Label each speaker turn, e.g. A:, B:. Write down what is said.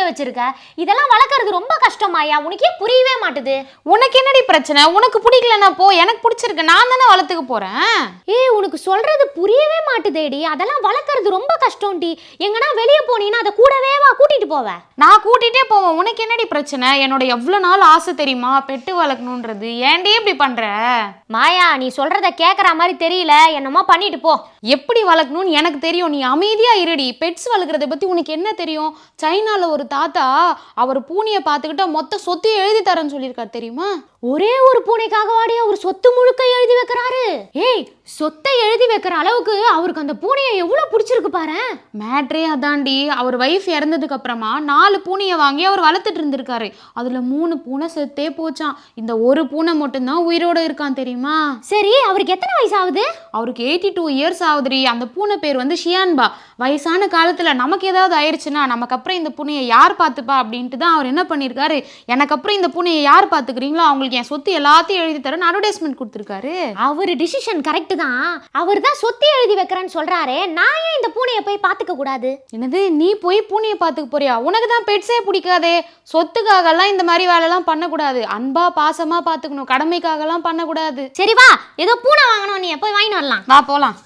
A: வச்சிருக்க. இதெல்லாம் வளர்க்கறது ரொம்ப கஷ்டமாயா உனக்கே புரியவே மாட்டுது.
B: உனக்கு என்னடி பிரச்சனை? உனக்கு பிடிக்கலன்னா போ. எனக்கு பிடிச்சிருக்கு. நான் தானே வளர்த்துக்க போறேன்.
A: ஏய் உனக்கு சொல்றது புரியவே மாட்டுதேடி. அதெல்லாம் வளர்க்கறது ரொம்ப கஷ்டம்டி. எங்கனா வெளியே போனீங்கன்னா அதை கூடவே வா கூட்டிட்டு போவ?
B: நான் கூட்டிட்டே போவேன். உனக்கு என்னடி பிரச்சனை? என்னோட எவ்வளோ நாள் ஆசை தெரியுமா? பெட்டு வளர்க்கணுன்றது. ஏன்டி இப்படி பண்ற?
A: மாயா நீ சொல்றத கேக்குற மாதிரி தெரியல. என்னமோ பண்ணிட்டு போ.
B: எப்படி வளர்க்கணும்னு எனக்கு தெரியும். நீ அமைதியா இருடி. பெட்ஸ் வளர்க்குறத பத்தி உனக்கு என்ன தெரியும்? சைனால ஒரு தாத்தா அவர் பூனையை பார்த்துக்கிட்டா மொத்த சொத்தையும் எழுதி தரேன்னு சொல்லியிருக்காரு தெரியுமா?
A: ஒரே ஒரு பூனைக்காக வாடி அவர் சொத்து முழுக்க எழுதி வைக்கிறாரு. ஏய் சொத்தை எழுதி வைக்கிற அளவுக்கு அவருக்கு அந்த பூனையை எவ்வளவு பிடிச்சிருக்கு பாரு.
B: மேட்ரே அதாண்டி அவர் ஒய்ஃப் இறந்ததுக்கு அப்புறமா நாலு பூனையை வாங்கி அவர் வளர்த்துட்டு இருந்திருக்காரு. அதுல மூணு பூனை செத்தே போச்சான் இந்த ஒரு பூனை மட்டும்தான் உயிரோட இருக்கான் தெரியுமா?
A: சரி அவருக்கு எத்தனை வயசு ஆகுது
B: அவருக்கு எயிட்டி டூ இயர்ஸ் ஆகுதுரி அந்த பூனை பேர் வந்து ஷியான்பா. வயசான காலத்தில் நமக்கு ஏதாவது ஆயிடுச்சுன்னா நமக்கு அப்புறம் இந்த பூனையை யார் பார்த்துப்பா அப்படின்ட்டு தான் அவர் என்ன பண்ணியிருக்காரு எனக்கு அப்புறம் இந்த பூனையை யார் பார்த்துக்கிறீங்களோ அவங்களுக்கு என் சொத்து எல்லாத்தையும் எழுதி தரேன் அட்வர்டைஸ்மெண்ட் கொடுத்துருக்காரு.
A: அவர் டிசிஷன் கரெக்ட் தான். அவர் தான் சொத்தை எழுதி வைக்கிறேன்னு சொல்றாரே. நான் ஏன் இந்த பூனையை போய் பார்த்துக்க கூடாது?
B: என்னது நீ போய் பூனையை பார்த்துக்க போறியா? உனக்கு தான் பெட்ஸே பிடிக்காதே. சொத்துக்காகலாம் இந்த மாதிரி வேலைலாம் பண்ணக்கூடாது. அன்பா பாசமா பார்த்துக்கணும். கடமைக்காகலாம் பண்ணக்கூடாது.
A: சரி வா ஏதோ பூனை வாங்கணும். நீ போய் வாங்கிட்டு வரலாம்?
B: வா போலாம்.